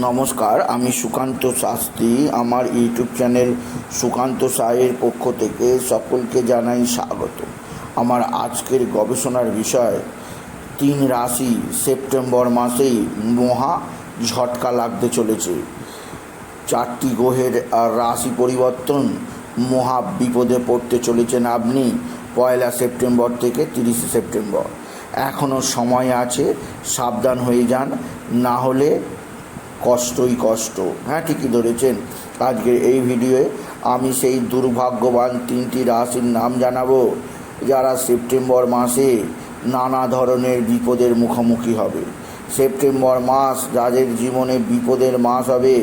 নমস্কার, আমি সুকান্ত শাস্ত্রী। আমার ইউটিউব চ্যানেল সুকান্ত সায়ের পক্ষ থেকে সকলকে জানাই স্বাগত। আমার আজকের গবেষণার বিষয়, তিন রাশি সেপ্টেম্বর মাসেই মহা ঝটকা লাগতে চলেছে। চারটি গ্রহের রাশি পরিবর্তন মহা বিপদে পড়তে চলেছেন আপনি পয়লা সেপ্টেম্বর থেকে তিরিশে সেপ্টেম্বর। এখনও সময় আছে, সাবধান হয়ে যান, না হলে কষ্টই কষ্ট। হ্যাঁ ঠিকই ধরেছেন। আজকের এই ভিডিওয়ে আমি সেই দুর্ভাগ্যবান তিনটি রাশির নাম জানাব, যারা সেপ্টেম্বর মাসে নানা ধরনের বিপদের মুখোমুখি হবে। সেপ্টেম্বর মাস যাদের জীবনে বিপদের মাস হবে,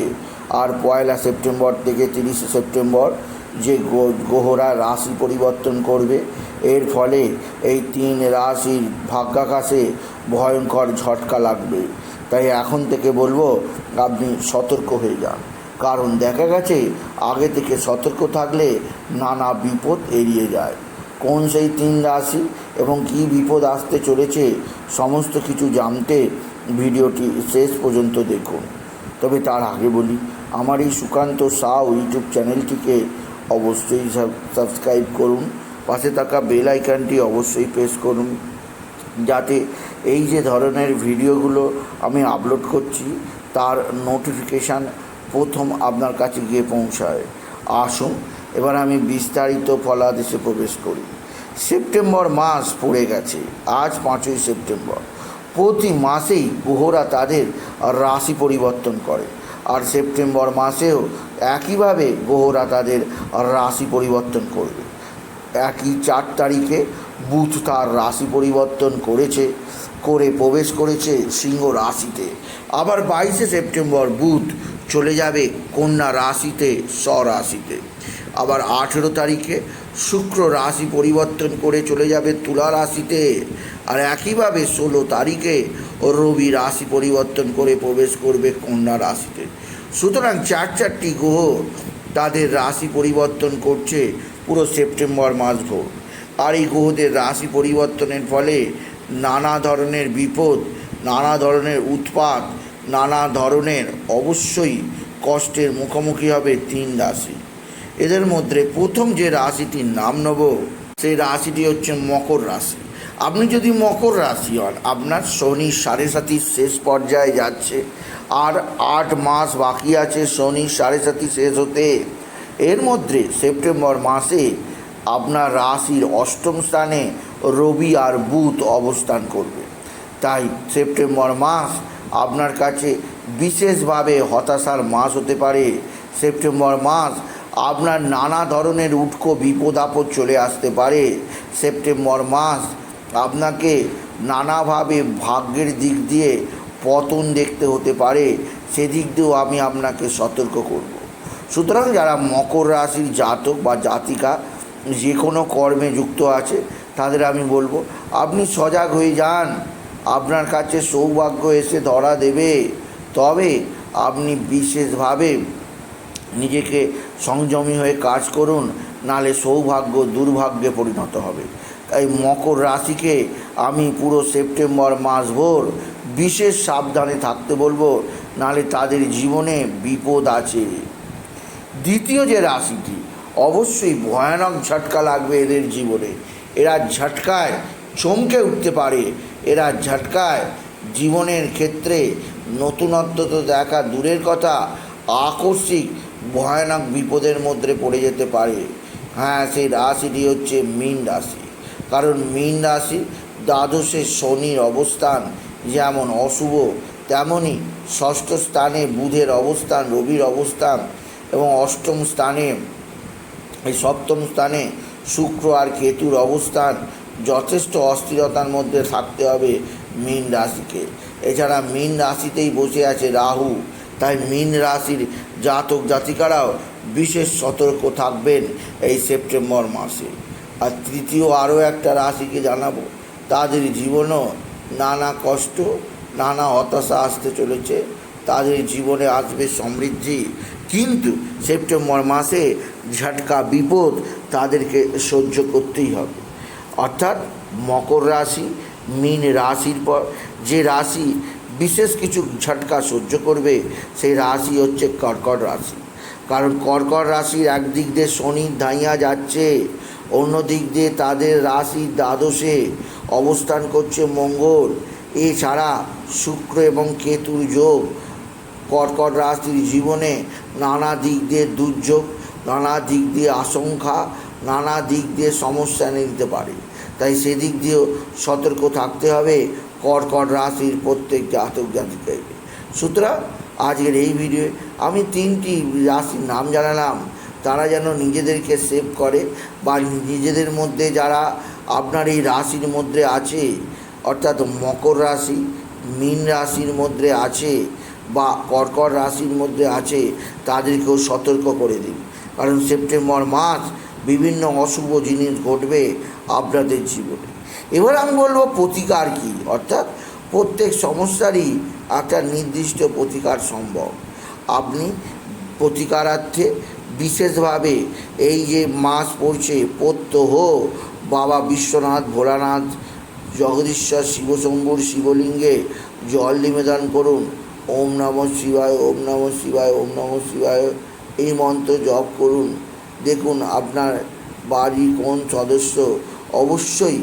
আর পয়লা সেপ্টেম্বর থেকে তিরিশে সেপ্টেম্বর যে গ্রহ- গ্রহরা রাশি পরিবর্তন করবে, এর ফলে এই তিন রাশির ভাগ্যাকাশে ভয়ঙ্কর ঝটকা লাগবে। তাই এখন থেকে বলব আপনি সতর্ক হয়ে যান। কারণ দেখা গেছে, আগে থেকে সতর্ক থাকলে নানা বিপদ এড়িয়ে যায়। কোন সেই তিন রাশি এবং কী বিপদ আসতে চলেছে সমস্ত কিছু জানতে ভিডিওটি শেষ পর্যন্ত দেখুন। তবে তার আগে বলি, আমার এই সুকান্ত সাউ ইউটিউব চ্যানেলটিকে অবশ্যই সাবস্ক্রাইব করুন। পাশে থাকা বেল আইকনটি অবশ্যই প্রেস করুন। যাতে এই যে ধরনের ভিডিওগুলো আমি আপলোড করছি তার নোটিফিকেশান প্রথম আপনার কাছে গিয়ে পৌঁছায়। আসুন, এবার আমি বিস্তারিত ফলাদেশে প্রবেশ করি। সেপ্টেম্বর মাস পড়ে গেছে, আজ পাঁচই সেপ্টেম্বর। প্রতি মাসেই গ্রহরা তাদের রাশি পরিবর্তন করে, আর সেপ্টেম্বর মাসেও একইভাবে গ্রহরা তাদের রাশি পরিবর্তন করবে। একই চার তারিখে বুধ তার রাশি পরিবর্তন করেছে করে প্রবেশ করেছে সিংহ রাশিতে। আবার বাইশে সেপ্টেম্বর বুধ চলে যাবে কন্যা রাশিতে, স্বরাশিতে। আবার আঠেরো তারিখে শুক্র রাশি পরিবর্তন করে চলে যাবে তুলা রাশিতে। আর একইভাবে ষোলো তারিখে রবি রাশি পরিবর্তন করে প্রবেশ করবে কন্যা রাশিতে। সুতরাং চার চারটি গ্রহ তাদের রাশি পরিবর্তন করছে পুরো সেপ্টেম্বর মাস ভোর। আর এই গ্রহদের রাশি পরিবর্তনের ফলে নানা ধরনের বিপদ, নানা ধরনের উৎপাত, নানা ধরনের অবশ্যই কষ্টের মুখোমুখি হবে তিন রাশি। এদের মধ্যে প্রথম যে রাশিটির নাম নেব, সেই রাশিটি হচ্ছে মকর রাশি। আপনি যদি মকর রাশি হন, আপনার শনি সাড়ে সাতির শেষ পর্যায়ে যাচ্ছে, আর আট মাস বাকি আছে শনি সাড়ে সাতি শেষ হতে। এর মধ্যে সেপ্টেম্বর মাসে আপনার রাশির অষ্টম স্থানে রবি আর বুধ অবস্থান করবে। তাই সেপ্টেম্বর মাস আপনার কাছে বিশেষভাবে হতাশার মাস হতে পারে। সেপ্টেম্বর মাস আপনার নানা ধরনের উটকো বিপদ আপদ চলে আসতে পারে। সেপ্টেম্বর মাস আপনাকে নানাভাবে ভাগ্যের দিক দিয়ে পতন দেখতে হতে পারে। সেদিক দিয়েও আমি আপনাকে সতর্ক করব। সুতরাং যারা মকর রাশির জাতক বা জাতিকা যে কোনো কর্মে যুক্ত আছে, তাদের আমি বলব, আপনি সজাগ হয়ে যান। আপনার কাছে সৌভাগ্য এসে ধরা দেবে। তবে আপনি বিশেষভাবে নিজেকে সংযমী হয়ে কাজ করুন, নালে সৌভাগ্য দুর্ভাগ্যে পরিণত হবে। তাই মকর রাশিকে আমি পুরো সেপ্টেম্বর মাস ভোর বিশেষ সাবধানে থাকতে বলব, নালে তাদের জীবনে বিপদ আছে। দ্বিতীয় যে রাশিটি অবশ্যই ভয়ানক ঝটকা লাগবে এদের জীবনে। এরা ঝটকায় চমকে উঠতে পারে। এরা ঝটকায় জীবনের ক্ষেত্রে নতুনত্ব তো দেখা দূরের কথা, আকস্মিক ভয়ানক বিপদের মধ্যে পড়ে যেতে পারে। হ্যাঁ সেই রাশিটি হচ্ছে মীন রাশি। কারণ মীন রাশি দ্বাদশে শনির অবস্থান যেমন অশুভ তেমনই ষষ্ঠ স্থানে বুধের অবস্থান, রবির অবস্থান এবং অষ্টম স্থানে এই সপ্তম স্থানে শুক্র আর কেতুর অবস্থান যথেষ্ট অস্থিরতার মধ্যে থাকতে হবে মীন রাশিকে। এছাড়া মীন রাশিতেই বসে আছে রাহু। তাই মীন রাশির জাতক জাতিকারাও বিশেষ সতর্ক থাকবেন এই সেপ্টেম্বর মাসে। আর তৃতীয় আরও একটা রাশিকে জানাব। তাদের জীবনও নানা কষ্ট, নানা হতাশা আসতে চলেছে। তাদের জীবনে আসবে সমৃদ্ধি কিন্তু সেপ্টেম্বর মাসে ঝটকা, বিপদ তাদেরকে সহ্য করতেই হবে। অর্থাৎ মকর রাশি, মীন রাশির পর যে রাশি বিশেষ কিছু ঝটকা সহ্য করবে, সেই রাশি হচ্ছে কর্কট রাশি। কারণ কর্কট রাশির একদিক দিয়ে শনি ধাইয়া যাচ্ছে অন্য দিক দিয়ে তাদের রাশির দ্বাদশে অবস্থান করছে মঙ্গল। এছাড়া শুক্র এবং কেতুর যোগ কর্কট রাশির জীবনে নানা দিক দিয়ে দুর্যোগ, নানা দিক দিয়ে আশঙ্কা, নানা দিক দিয়ে সমস্যা এনে দিতে পারে। তাই সেদিক দিয়েও সতর্ক থাকতে হবে কর্কট রাশির প্রত্যেক জাতক জাতিকে। সুতরাং আজকের এই ভিডিও আমি তিনটি রাশির নাম জানালাম। তারা যেন নিজেদেরকে সেভ করে বা নিজেদের মধ্যে যারা আপনার এই রাশির মধ্যে আছে, অর্থাৎ মকর রাশি, মীন রাশির মধ্যে আছে বা কর্কট রাশির মধ্যে আছে, তাদেরকেও সতর্ক করে দিন। কারণ সেপ্টেম্বর মাস বিভিন্ন অশুভ জিনিস ঘটবে আপনাদের জীবনে। এবার আমি বলব প্রতিকার কী? অর্থাৎ প্রত্যেক সমস্যারই একটা নির্দিষ্ট প্রতিকার সম্ভব। আপনি প্রতিকারার্থে বিশেষভাবে এই যে মাস পড়ছে, প্রত্যহ বাবা বিশ্বনাথ, ভোলানাথ, জগদীশ্বর, শিবশম্ভুর, শিবলিঙ্গে জল নিবেদন করুন। ওম নম শিবায়, ওম নম শিবায়, ওম নম শিবায়। এই মন্ত্র জপ করুন। দেখুন আপনার বাড়ি কোন সদস্য অবশ্যই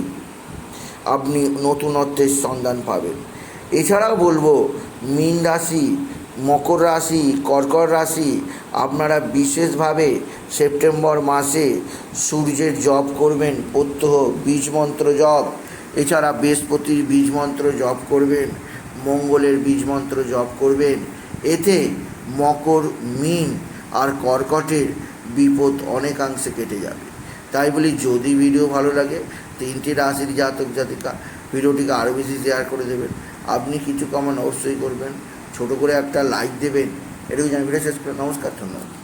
আপনি নতুনত্বের সন্ধান পাবেন। এছাড়াও বলব, মীন রাশি, মকর রাশি, কর্কট রাশি, আপনারা বিশেষভাবে সেপ্টেম্বর মাসে সূর্যের জপ করবেন, প্রত্যহ বীজ মন্ত্র জপ। এছাড়া বৃহস্পতির বীজ মন্ত্র জপ করবেন। মঙ্গলের বীজ মন্ত্র জপ করবেন। এতে মকর, মিন আর কর্কটের বিপদ অনেকাংশে কেটে যাবে। তাই বলি, যদি ভিডিও ভালো লাগে, তিনটি রাশির জাতক জাতিকা ভিডিওটিকে আরও বেশি শেয়ার করে দেবেন। আপনি কিছু কমান অবশ্যই করবেন। ছোট করে একটা লাইক দেবেন। এটুকু জানি। ভিডিও শেষ করে নমস্কার, ধন্যবাদ।